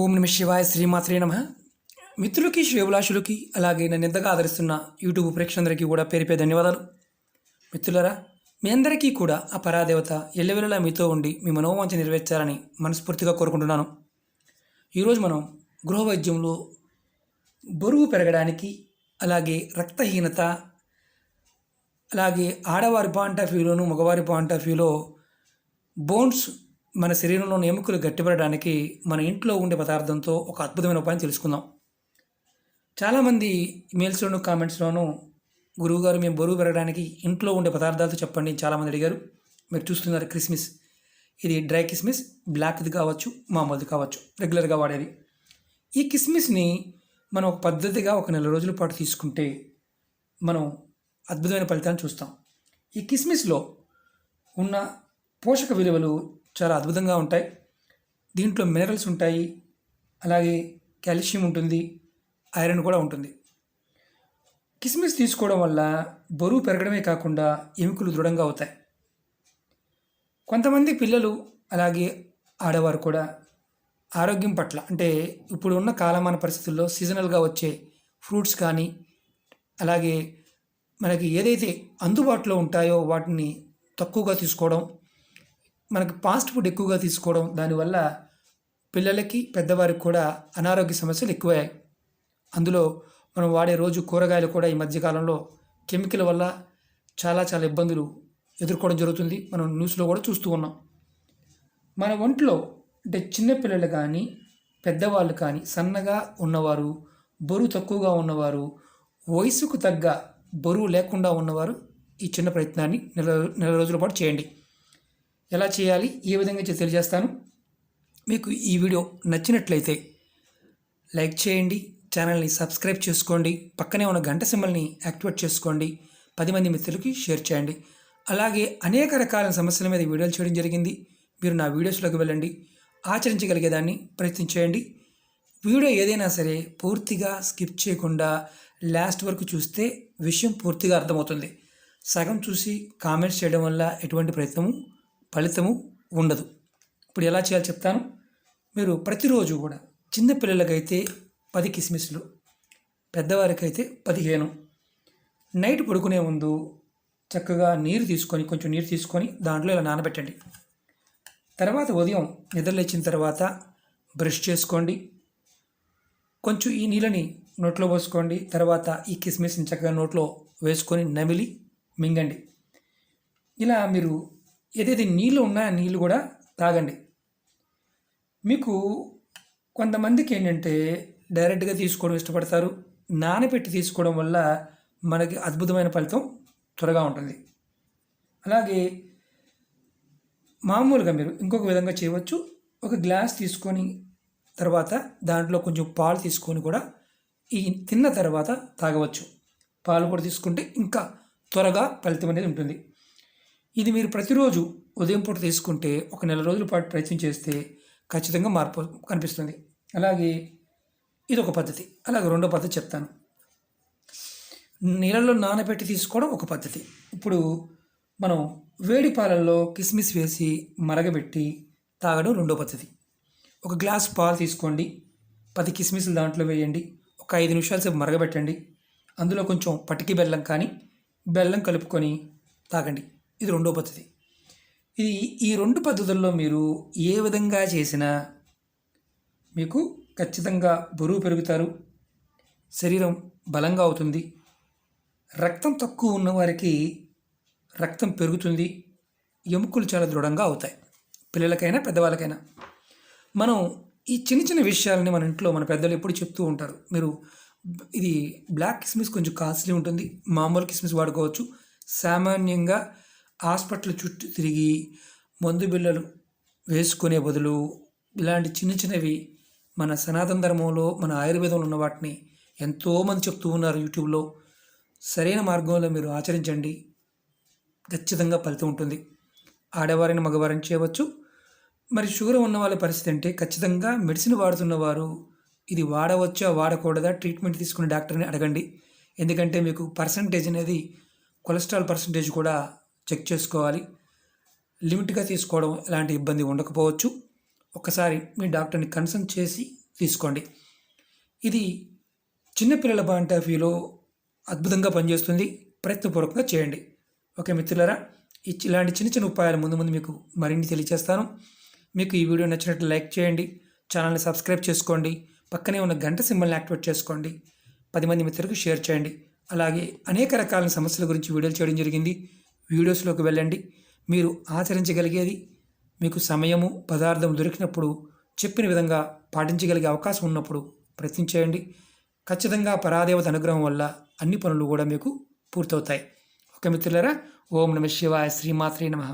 ఓం నమ శివాయ శ్రీమాత్రే నమ. మిత్రులకి శ్రేవులాషులకి అలాగే నన్ను ఎంతగా ఆదరిస్తున్న యూట్యూబ్ ప్రేక్షకులందరికీ కూడా పేరు పేరు ధన్యవాదాలు. మిత్రులరా మీ అందరికీ కూడా ఆ పరాదేవత ఎల్లవెల్లలా మీతో ఉండి మీ మనోవాంఛ నెరవేర్చాలని మనస్ఫూర్తిగా కోరుకుంటున్నాను. ఈరోజు మనం గృహ వైద్యంలో బరువు పెరగడానికి అలాగే రక్తహీనత అలాగే ఆడవారి పాయింట్ ఆఫ్ వ్యూలోను మగవారి పాయింట్ ఆఫ్ వ్యూలో బోన్స్ మన శరీరంలోని ఎముకలు గట్టిపడడానికి మన ఇంట్లో ఉండే పదార్థంతో ఒక అద్భుతమైన ఉపాయం తెలుసుకుందాం. చాలామంది మెయిల్స్లోను కామెంట్స్లోనూ గురువుగారు మేము బరువు పెరగడానికి ఇంట్లో ఉండే పదార్థాలతో చెప్పండి చాలామంది అడిగారు. మీరు చూస్తున్నారు క్రిస్మిస్ ఇది డ్రై కిస్మిస్ బ్లాక్ది కావచ్చు మామూలుది కావచ్చు రెగ్యులర్గా వాడేది. ఈ కిస్మిస్ని మనం ఒక పద్ధతిగా ఒక నెల రోజుల పాటు తీసుకుంటే మనం అద్భుతమైన ఫలితాన్ని చూస్తాం. ఈ కిస్మిస్లో ఉన్న పోషక విలువలు చాలా అద్భుతంగా ఉంటాయి. దీంట్లో మినరల్స్ ఉంటాయి. అలాగే కాల్షియం ఉంటుంది. ఐరన్ కూడా ఉంటుంది. కిస్మిస్ తీసుకోవడం వల్ల బరువు పెరగడమే కాకుండా ఎముకలు దృఢంగా అవుతాయి. కొంతమంది పిల్లలు అలాగే ఆడవారు కూడా ఆరోగ్యం పట్ల అంటే ఇప్పుడు ఉన్న కాలమాన పరిస్థితుల్లో సీజనల్గా వచ్చే ఫ్రూట్స్ కానీ అలాగే మనకి ఏదైతే అందుబాటులో ఉంటాయో వాటిని తక్కువగా తీసుకోవడం మనకు ఫాస్ట్ ఫుడ్ ఎక్కువగా తీసుకోవడం దానివల్ల పిల్లలకి పెద్దవారికి కూడా అనారోగ్య సమస్యలు ఎక్కువయ్యాయి. అందులో మనం వాడే రోజు కూరగాయలు కూడా ఈ మధ్యకాలంలో కెమికల్ వల్ల చాలా చాలా ఇబ్బందులు ఎదుర్కోవడం జరుగుతుంది. మనం న్యూస్లో కూడా చూస్తూ ఉన్నాం. మన ఒంట్లో అంటే చిన్నపిల్లలు కానీ పెద్దవాళ్ళు కానీ సన్నగా ఉన్నవారు బరువు తక్కువగా ఉన్నవారు వయసుకు తగ్గ బరువు లేకుండా ఉన్నవారు ఈ చిన్న ప్రయత్నాన్ని నెల నెల రోజుల పాటు చేయండి. ఎలా చేయాలి ఏ విధంగా చే- తెలియజేస్తాను. మీకు ఈ వీడియో నచ్చినట్లయితే లైక్ చేయండి ఛానల్ని సబ్స్క్రైబ్ చేసుకోండి పక్కనే ఉన్న గంట సింబల్ని యాక్టివేట్ చేసుకోండి పది మంది మిత్రులకి షేర్ చేయండి. అలాగే అనేక రకాల సమస్యల మీద వీడియోలు చేయడం జరిగింది. మీరు నా వీడియోస్లోకి వెళ్ళండి ఆచరించగలిగేదాన్ని ప్రయత్నించేయండి వీడియో ఏదైనా సరే పూర్తిగా స్కిప్ చేయకుండా లాస్ట్ వరకు చూస్తే విషయం పూర్తిగా అర్థమవుతుంది. సగం చూసి కామెంట్స్ చేయడం వల్ల ఎటువంటి ప్రయత్నము ఫలితము ఉండదు. ఇప్పుడు ఎలా చేయాలో చెప్తాను. మీరు ప్రతిరోజు కూడా చిన్నపిల్లలకైతే పది కిస్మిస్లు పెద్దవారికైతే పదిహేను. నైట్ పడుకునే ముందు చక్కగా నీరు తీసుకొని కొంచెం నీరు తీసుకొని దాంట్లో ఇలా నానబెట్టండి. తర్వాత ఉదయం నిద్రలేచిన తర్వాత బ్రష్ చేసుకోండి. కొంచెం ఈ నీళ్ళని నోట్లో పోసుకోండి. తర్వాత ఈ కిస్మిస్ని చక్కగా నోట్లో వేసుకొని నమిలి మింగండి. ఇలా మీరు ఏదైతే నీళ్ళు ఉన్నాయో ఆ నీళ్ళు కూడా తాగండి. మీకు కొంతమందికి ఏంటంటే డైరెక్ట్గా తీసుకోవడం ఇష్టపడతారు. నానబెట్టి తీసుకోవడం వల్ల మనకి అద్భుతమైన ఫలితం త్వరగా ఉంటుంది. అలాగే మామూలుగా మీరు ఇంకొక విధంగా చేయవచ్చు. ఒక గ్లాస్ తీసుకొని తర్వాత దాంట్లో కొంచెం పాలు తీసుకొని కూడా ఈ తిన్న తర్వాత తాగవచ్చు. పాలు కూడా తీసుకుంటే ఇంకా త్వరగా ఫలితం అనేది ఉంటుంది. ఇది మీరు ప్రతిరోజు ఉదయం పూట తీసుకుంటే ఒక నెల రోజుల పాటు ప్రయత్నం చేస్తే ఖచ్చితంగా మార్పు కనిపిస్తుంది. అలాగే ఇది ఒక పద్ధతి. అలాగే రెండో పద్ధతి చెప్తాను. నీళ్ళలో నానబెట్టి తీసుకోవడం ఒక పద్ధతి. ఇప్పుడు మనం వేడి పాలల్లో కిస్మిస్ వేసి మరగబెట్టి తాగడం రెండో పద్ధతి. ఒక గ్లాస్ పాలు తీసుకోండి. పది కిస్మిస్లు దాంట్లో వేయండి. ఒక ఐదు నిమిషాల సేపు మరగబెట్టండి. అందులో కొంచెం పటికి బెల్లం కానీ బెల్లం కలుపుకొని తాగండి. ఇది రెండో పద్ధతి. ఇది ఈ రెండు పద్ధతుల్లో మీరు ఏ విధంగా చేసినా మీకు ఖచ్చితంగా బరువు పెరుగుతారు శరీరం బలంగా అవుతుంది రక్తం తక్కువ ఉన్నవారికి రక్తం పెరుగుతుంది ఎముకలు చాలా దృఢంగా అవుతాయి పిల్లలకైనా పెద్దవాళ్ళకైనా. మనం ఈ చిన్న చిన్న విషయాలని మన ఇంట్లో మన పెద్దలు ఎప్పుడు చెప్తూ ఉంటారు. మీరు ఇది బ్లాక్ కిస్మిస్ కొంచెం కాస్ట్లీ ఉంటుంది మామూలు కిస్మిస్ వాడుకోవచ్చు సామాన్యంగా హాస్పిటల్ చుట్టూ తిరిగి మందు బిళ్ళలు వేసుకునే బదులు ఇలాంటి చిన్న చిన్నవి మన సనాతన ధర్మంలో మన ఆయుర్వేదంలో ఉన్న వాటిని ఎంతోమంది చెప్తూ ఉన్నారు యూట్యూబ్లో. సరైన మార్గంలో మీరు ఆచరించండి. ఖచ్చితంగా ఫలితం ఉంటుంది. ఆడవారిని మగవారిని చేయవచ్చు. మరి షుగర్ ఉన్న వాళ్ళ పరిస్థితి అంటే ఖచ్చితంగా మెడిసిన్ వాడుతున్నవారు ఇది వాడవచ్చా వాడకూడదా ట్రీట్మెంట్ తీసుకునే డాక్టర్ని అడగండి. ఎందుకంటే మీకు పర్సంటేజ్ అనేది కొలెస్ట్రాల్ పర్సంటేజ్ కూడా చెక్ చేసుకోవాలి. లిమిట్గా తీసుకోవడం ఎలాంటి ఇబ్బంది ఉండకపోవచ్చు. ఒకసారి మీ డాక్టర్ని కన్సల్ట్ చేసి తీసుకోండి. ఇది చిన్నపిల్లల పాయింట్ ఆఫ్ వ్యూలో అద్భుతంగా పనిచేస్తుంది. ప్రయత్నపూర్వకంగా చేయండి. ఓకే మిత్రులారా ఈ ఇలాంటి చిన్న చిన్న ఉపాయాలు ముందు ముందు మీకు మరిన్ని తెలియజేస్తాను మీకు ఈ వీడియో నచ్చినట్లు లైక్ చేయండి. ఛానల్ని సబ్స్క్రైబ్ చేసుకోండి. పక్కనే ఉన్న గంట సింబల్ని యాక్టివేట్ చేసుకోండి. పది మంది మిత్రులకు షేర్ చేయండి. అలాగే అనేక రకాల సమస్యల గురించి వీడియోలు చేయడం జరిగింది. వీడియోస్లోకి వెళ్ళండి. మీరు ఆచరించగలిగేది మీకు సమయము పదార్థం దొరికినప్పుడు చెప్పిన విధంగా పాటించగలిగే అవకాశం ఉన్నప్పుడు ప్రయత్నించేయండి ఖచ్చితంగా పరాదేవత అనుగ్రహం వల్ల అన్ని పనులు కూడా మీకు పూర్తవుతాయి. ఓకే మిత్రులారా ఓం నమ శివాయ శ్రీమాత్రే నమ.